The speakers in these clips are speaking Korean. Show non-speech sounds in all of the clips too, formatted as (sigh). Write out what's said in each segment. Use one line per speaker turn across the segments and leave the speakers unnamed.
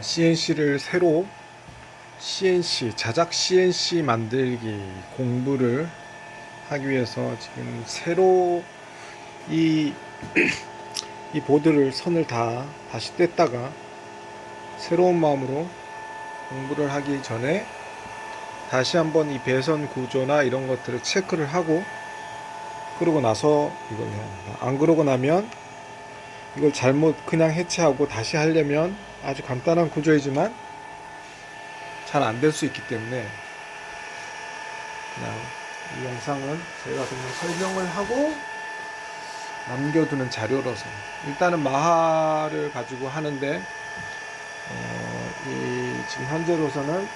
CNC를 새로 CNC 자작 CNC 만들기 공부를 하기 위해서 지금 새로 이, (clears throat) 이 보드를 선을 다 다시 뗐다가 새로운 마음으로 공부를 하기 전에 다시 한번 이 배선 구조나 이런 것들을 체크를 하고 그러고 나서 이걸 해야 합니다. 안 그러고 나면 이걸 잘못 그냥 해체하고 다시 하려면 아주 간단한 구조이지만 잘 안 될 수 있기 때문에 그냥 이 영상은 제가 그냥 설명을 하고 남겨두는 자료로서 일단은 마하를 가지고 하는데 어, 이 지금 현재로서는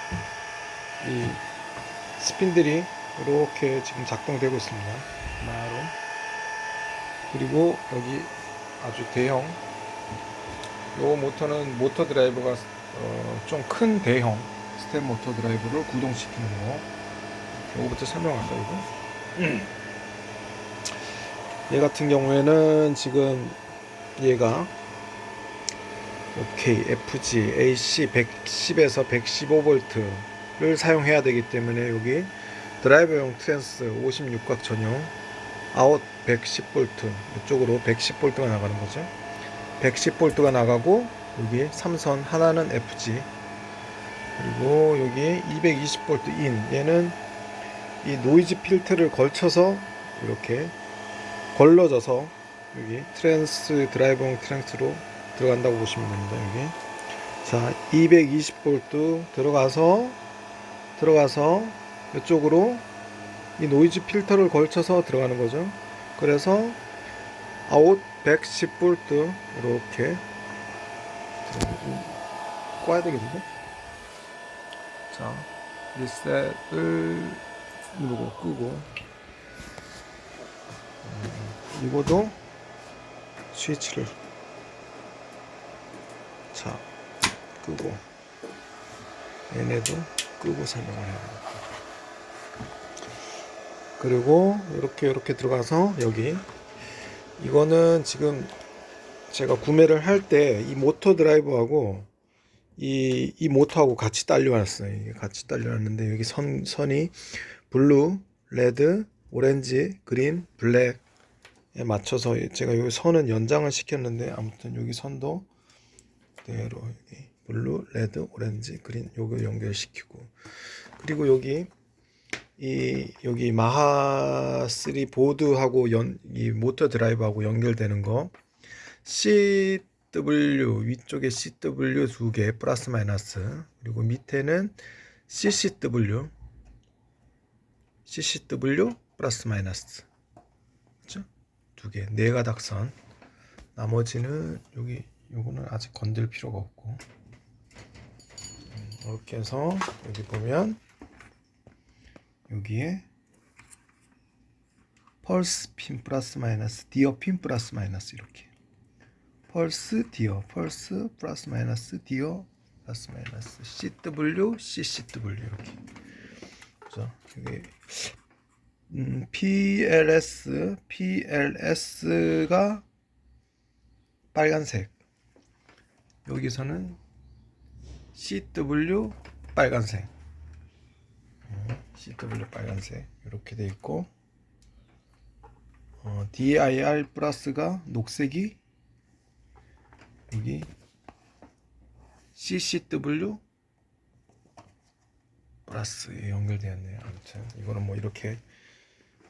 이 스핀들이 이렇게 지금 작동되고 있습니다. 마하로 그리고 여기 아주 대형 요 모터는 모터 드라이버가 어, 좀큰 대형 스텝 모터 드라이버를 구동시키는 거 요거부터 설명할까요 이거? (clears throat) 얘 같은 경우에는 지금 얘가 OK, FG, AC 110에서 115V를 사용해야 되기 때문에 여기 드라이버용 트랜스 56각 전용 아웃 110V 이쪽으로 110V가 나가는 거죠. 110V가 나가고 여기 삼선 하나는 FG 그리고 여기 220V 인 얘는 이 노이즈 필터를 걸쳐서 이렇게 걸러져서 여기 트랜스 드라이버용 트랜스로 들어간다고 보시면 됩니다. 여기 자 220V 들어가서 들어가서 이쪽으로 이 노이즈 필터를 걸쳐서 들어가는 거죠. 그래서 아웃 110V 이렇게 꺼야 되겠는데? 자 리셋을 누르고 끄고 음, 이거도 스위치를 자 끄고 얘네도 끄고 설명을 해야 됩니다. 그리고 이렇게 이렇게 들어가서 여기 이거는 지금 제가 구매를 할 때 이 모터 드라이버하고 이, 이 모터하고 같이 딸려왔어요. 같이 딸려왔는데 여기 선, 선이 블루, 레드, 오렌지, 그린, 블랙에 맞춰서 제가 여기 선은 연장을 시켰는데 아무튼 여기 선도 여기 블루, 레드, 오렌지, 그린 요거 연결시키고 그리고 여기 이 여기 마하 3 보드하고 연, 이 모터 드라이브하고 연결되는 거. CW 위쪽에 CW 두 개 플러스 마이너스. 그리고 밑에는 CCW CCW 플러스 마이너스. 그렇죠? 두 개 네 가닥선. 나머지는 여기 요거는 아직 건들 필요가 없고. 음, 이렇게 해서 여기 보면 여기에 펄스 핀 플러스 마이너스 디어 핀 플러스 마이너스 이렇게. 펄스 디어 펄스 플러스 마이너스 디어 플러스 마이너스 CW CCW 이렇게. 그죠? 여기 음, PLS PLS가 빨간색. 여기서는 CW 빨간색 CW 빨간색 이렇게 돼 있고 어, DIR 플러스가 녹색이 여기 CCW 플러스에 연결되었네요. 아무튼 이거는 뭐 이렇게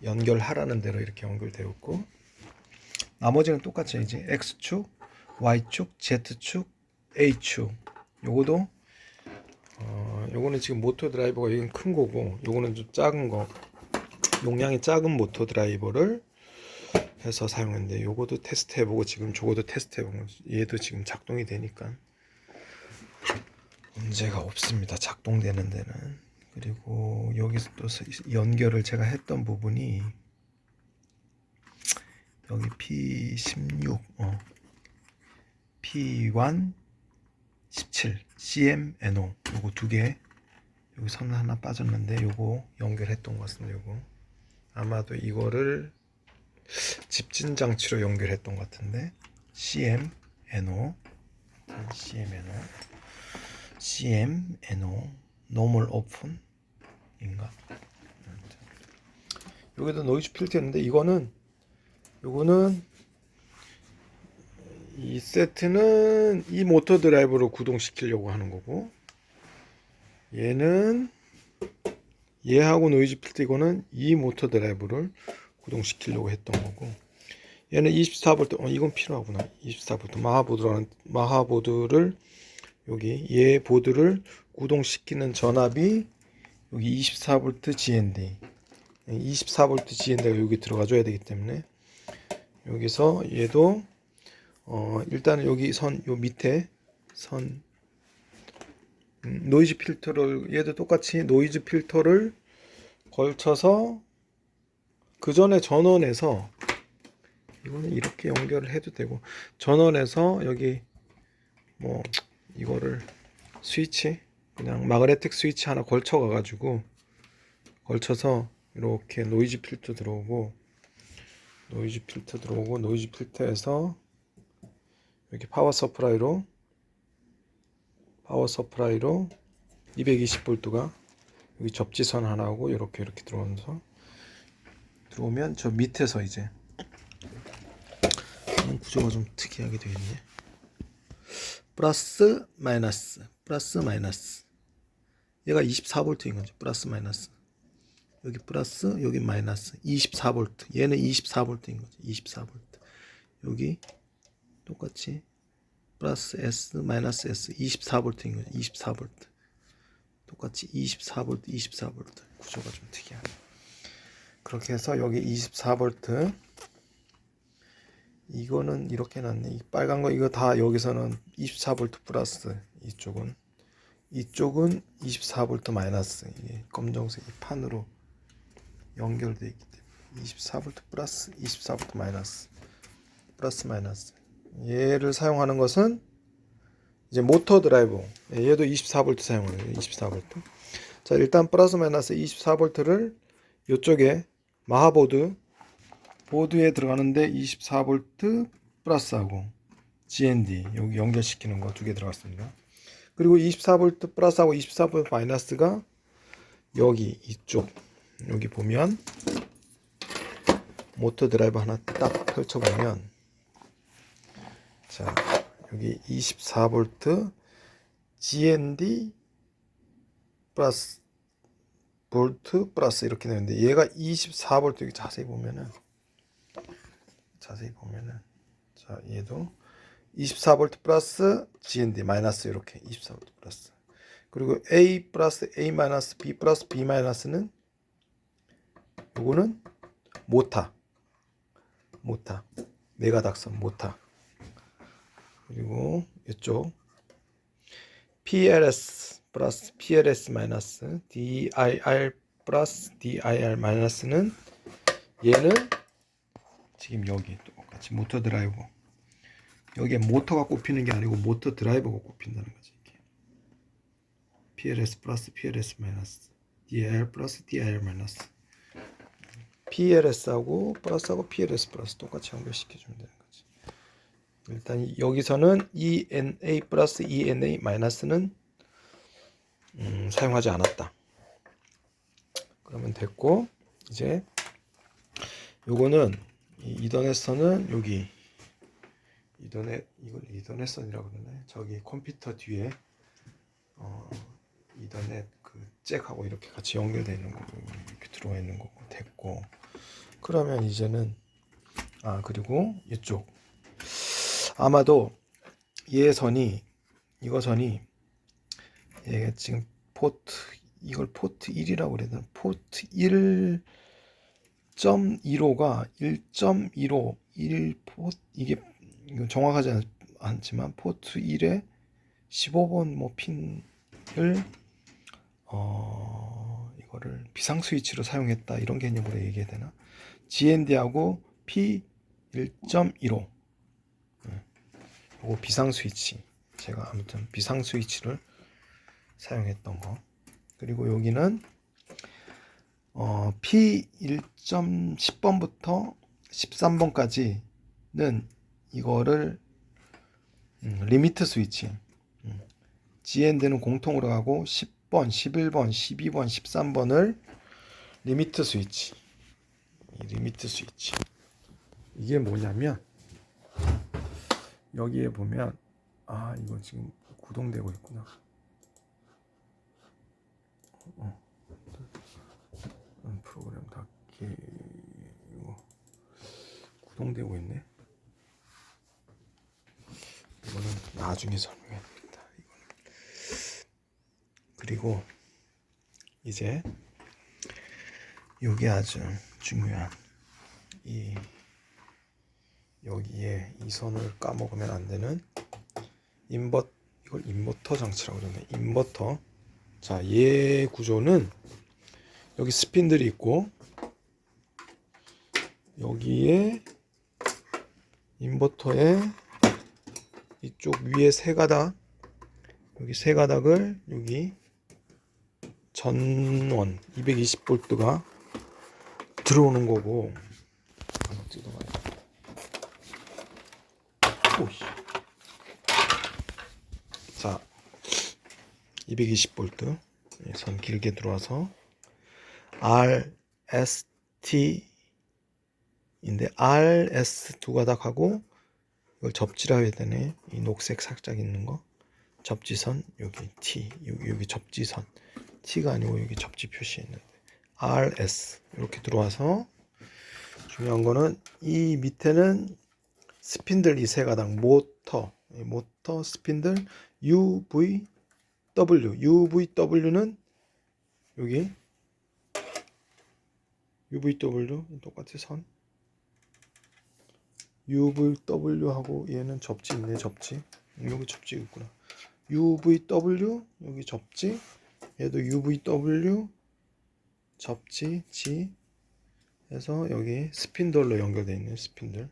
연결하라는 대로 이렇게 연결되어 있고 나머지는 똑같죠. 이제 X축, Y축, Z축, A축 요거도 어, 요거는 지금 모터 드라이버가 이건 큰 거고 요거는 좀 작은 거. 용량이 작은 모터 드라이버를 해서 사용했는데 요거도 테스트 해보고 지금 저거도 테스트 해보고 얘도 지금 작동이 되니까 문제가 없습니다. 작동되는 데는. 그리고 여기서 또 연결을 제가 했던 부분이 여기 P16 어, P1 17 CMNO 요거 두 개 여기 선 하나 빠졌는데 요거 연결했던 것 같습니다 요거. 아마도 이거를 집진 장치로 연결했던 것 같은데. CMNO CMNO CM NO normal open 인가? 여기도 노이즈 필터인데 이거는 요거는 이 세트는 이 모터 드라이브로 구동시키려고 하는 거고 얘는 얘하고 노이즈 필터 이거는 이 모터 드라이브를 구동시키려고 했던 거고 얘는 24V 어 이건 필요하구나. 24V 마하보드라는 마하보드를 여기 얘 보드를 구동시키는 전압이 여기 24V GND 24V GND가 여기 들어가 줘야 되기 때문에 여기서 얘도 어 일단은 여기 선 요 밑에 선 음, 노이즈 필터를 얘도 똑같이 노이즈 필터를 걸쳐서 그 전에 전원에서 이거는 이렇게 연결을 해도 되고 전원에서 여기 뭐 이거를 스위치 그냥 마그네틱 스위치 하나 걸쳐 가 가지고 걸쳐서 이렇게 노이즈 필터 들어오고 노이즈 필터 들어오고 노이즈 필터에서 여기 파워 서프라이로 파워 서프라이로 220V가 여기 접지선 하나하고 이렇게 이렇게 들어오면서 들어오면 저 밑에서 이제 음, 구조가 좀 특이하게 되어 있네. 플러스 마이너스 플러스 마이너스 얘가 24V인 거죠. 플러스 마이너스 여기 플러스 여기 마이너스 24V 얘는 24V인 거죠. 24V 여기 똑같이 플러스 S 마이너스 S 24V인 거죠. 24V 똑같이 24V 24V 구조가 좀 특이하네. 그렇게 해서 여기 24V 이거는 이렇게 놨네. 이 빨간 거 이거 다 여기서는 24V 플러스 이쪽은. 이쪽은 24V 마이너스. 이게 검정색 이 판으로 연결되어 있기 때문에 24V 플러스 24V 마이너스. 플러스 마이너스 얘를 사용하는 것은 이제 모터 드라이브 예, 얘도 24V 사용해요. 24V 자 일단 플러스 마이너스 24V를 이쪽에 마하보드 보드에 들어가는데 24V 플러스하고 GND 여기 연결시키는 거 두 개 들어갔습니다. 그리고 24V 플러스하고 24V 마이너스가 여기 이쪽. 여기 보면 모터 드라이브 하나 딱 펼쳐 보면 자 여기 24V GND 플러스 볼트 플러스 이렇게 되는데 얘가 24V 여기 자세히 보면은 자세히 보면은 자 얘도 24V 플러스 GND 마이너스 이렇게 24V 플러스. 그리고 A 플러스 A 마이너스 B 플러스 B 마이너스는 요거는 모타 모타 메가닥선 모타 그리고 이쪽 PLS 플러스 PLS 마이너스 DIR 플러스 DIR 마이너스는 얘는 지금 여기 똑같이 모터 드라이브 여기에 모터가 꼽히는 게 아니고 모터 드라이버가 꼽힌다는 거지 이게. PLS 플러스 PLS 마이너스 DIR 플러스 DIR 마이너스 PLS하고 플러스하고 PLS 플러스 똑같이 연결시켜주면 거지 일단 여기서는 ENA 플러스 ENA 마이너스는 음, 사용하지 않았다. 그러면 됐고 이제 요거는 이 이더넷선은 여기 이더넷 이걸 이더넷선이라고 그러네. 저기 컴퓨터 뒤에 어 이더넷 그 잭하고 이렇게 같이 연결되어 있는 거고 이렇게 들어와 있는 거고 됐고. 그러면 이제는 아 그리고 이쪽 아마도 얘 선이 이거 선이 얘가 지금 포트 이걸 포트 1이라고 그래야 되나? 포트 1 1.15가 1.15 1 포트 이게 정확하지 않, 않지만 포트 1에 15번 뭐 핀을 어 이거를 비상 스위치로 사용했다. 이런 개념으로 얘기해야 되나? GND하고 P 1.15 요거 비상 스위치 제가 아무튼 비상 스위치를 사용했던 거 그리고 여기는 어, P 1.10번부터 13번까지는 이거를 음, 리미트 스위치 음, GND는 공통으로 하고 10번, 11번, 12번, 13번을 리미트 스위치. 이 리미트 스위치. 이게 뭐냐면 여기에 보면 아 이거 지금 구동되고 있구나. 어. 음, 프로그램 닫기 이거 구동되고 있네. 이거는 나중에 설명해 드립니다. 이거는. 그리고 이제 이게 아주 중요한 이 여기에 이 선을 까먹으면 안 되는 인버 이걸 인버터 장치라고 그러네. 인버터. 자, 얘 구조는 여기 스핀들이 있고 여기에 인버터에 이쪽 위에 세 가닥 여기 세 가닥을 여기 전원 220볼트가 들어오는 거고 한번 뜯어봐요. 오이. 자, 220볼트. 선 길게 들어와서 RST 인데 RS 두 가닥하고 이걸 접지라 해야 되네. 이 녹색 살짝 있는 거. 접지선 여기 T. 여기 여기 접지선. T가 아니고 여기 접지 표시 있는데. RS 이렇게 들어와서 중요한 거는 이 밑에는 스핀들 이 세 가닥 모터 이 모터 스핀들 UVW UVW는 여기 UVW 똑같이 선. UVW하고 얘는 접지 있네 접지. 여기 접지 있구나. UVW 여기 접지. 얘도 UVW 접지 G 해서 여기 스핀들로 연결되어 있는 스핀들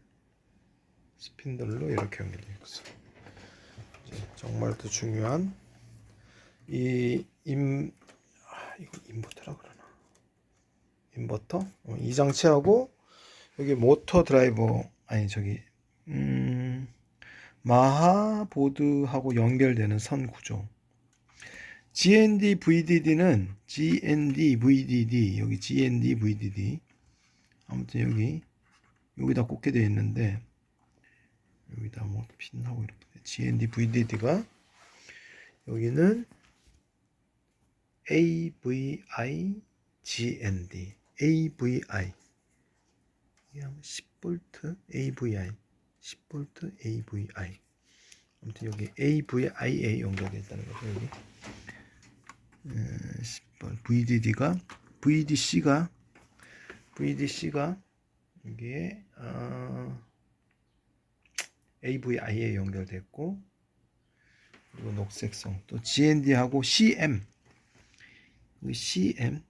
스핀들로 이렇게 이제 정말 더 중요한 이임 아, 이거 인버터라 그러나? 인버터? 어, 이 장치하고 여기 모터 드라이버 아니 저기 음 마하 보드하고 연결되는 선 구조. GND VDD는 GND VDD 여기 GND VDD 아무튼 여기 여기다 꽂게 되어 있는데 여기다 뭐 빛나고 이렇게 GND VDD가 여기는 AVI GND AVI 이게 한 10V AVI 10V AVI 아무튼 여기 AVIA 연결되어 있다는 거죠 여기. 음, 10번. VDD가 VDC가 VDC가 여기에 어, AVI에 연결됐고 그리고 녹색성 또 GND하고 CM 여기 CM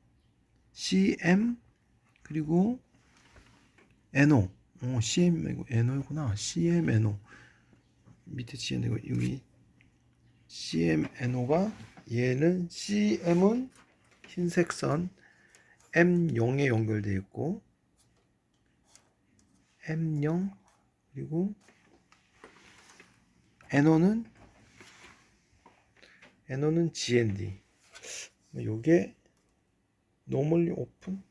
CM 그리고 NO 어, CM 이고 NO구나. CM NO 밑에 GN 이거 여기 CM NO가 얘는 CM은 흰색 선 M0에 연결되어 있고 M0 그리고 NO는? NO는 GND 요게 노멀리 오픈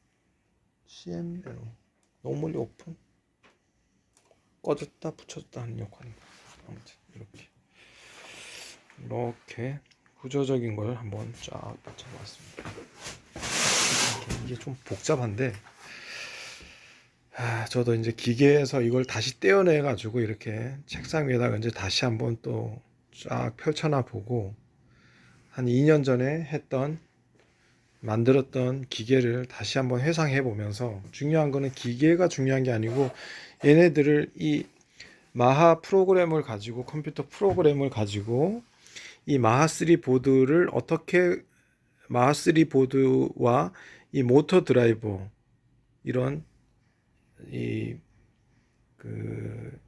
CM NO 노멀리 오픈 꺼졌다 붙여졌다 하는 역할입니다. 아무튼 이렇게. 이렇게 구조적인 걸 한번 쫙 붙여봤습니다. 이게 좀 복잡한데 아, 저도 이제 기계에서 이걸 다시 떼어내 가지고 이렇게 책상 위에다가 이제 다시 한번 또 쫙 펼쳐놔 보고 한 2년 전에 했던 만들었던 기계를 다시 한번 회상해 보면서 중요한 거는 기계가 중요한 게 아니고 얘네들을 이 마하 프로그램을 가지고 컴퓨터 프로그램을 가지고 이 마하 3 보드를 어떻게 마하 3 보드와 이 모터 드라이버 이런 이 그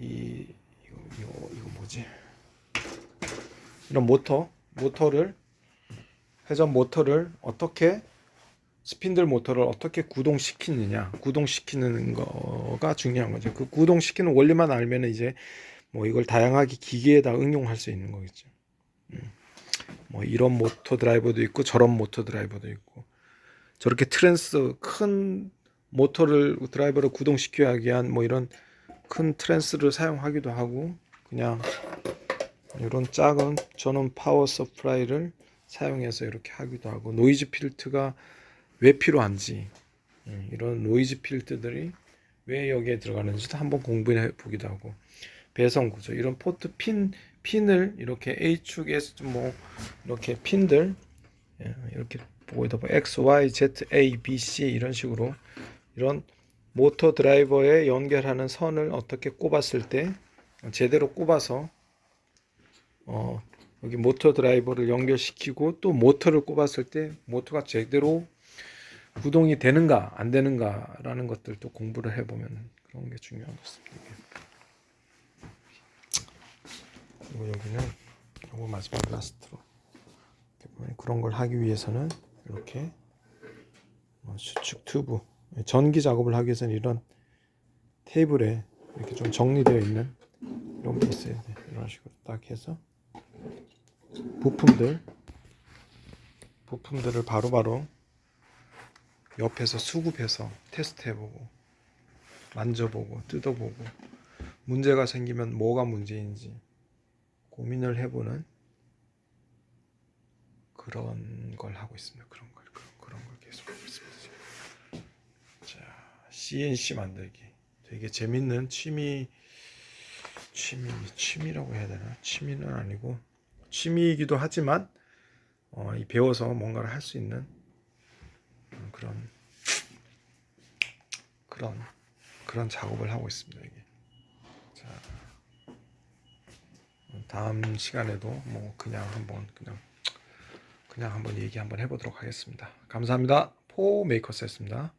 이 이거, 이거 이거 뭐지? 이런 모터 모터를 회전 모터를 어떻게 스핀들 모터를 어떻게 구동시키느냐. 구동시키는 거가 중요한 거죠. 그 구동시키는 원리만 알면 이제 뭐 이걸 다양하게 기계에다 응용할 수 있는 거겠죠. 음. 뭐 이런 모터 드라이버도 있고 저런 모터 드라이버도 있고. 저렇게 트랜스 큰 모터를 드라이버를 구동시켜야 위한 뭐 이런 큰 트랜스를 사용하기도 하고 그냥 이런 작은 저는 파워 서프라이를 사용해서 이렇게 하기도 하고 노이즈 필트가 왜 필요한지 음, 이런 노이즈 필트들이 왜 여기에 들어가는지도 한번 공부해 보기도 하고 배선 구조 이런 포트 핀 핀을 이렇게 H축에서 뭐 이렇게 핀들 예, 이렇게 보고도 뭐 X, Y, Z, A, B, C 이런 식으로 이런 모터 드라이버에 연결하는 선을 어떻게 꼽았을 때 제대로 꼽아서 어 여기 모터 드라이버를 연결시키고 또 모터를 꼽았을 때 모터가 제대로 구동이 되는가 안 되는가라는 것들도 공부를 해보면 그런 게 중요한 것 같습니다. 그리고 여기는 요거 마지막 라스트로 그런 걸 하기 위해서는 이렇게 뭐 수축 튜브 전기 작업을 하기 위해서는 이런 테이블에 이렇게 좀 정리되어 있는 이런 게 있어야 돼. 이런 식으로 딱 해서 부품들 부품들을 바로 바로 옆에서 수급해서 테스트해보고 만져보고 뜯어보고 문제가 생기면 뭐가 문제인지 고민을 해보는 그런 걸 하고 있습니다. 그런 걸 그런, 그런 걸 계속 하고 있습니다. 지금. 자 CNC 만들기 되게 재밌는 취미 취미 취미라고 해야 되나 취미는 아니고 취미이기도 하지만 어, 이 배워서 뭔가를 할 수 있는 음, 그런 그런 그런 작업을 하고 있습니다. 이게. 자, 다음 시간에도 뭐 그냥 한번 그냥 그냥 한번 얘기 한번 해보도록 하겠습니다. 감사합니다. 포 메이커스였습니다.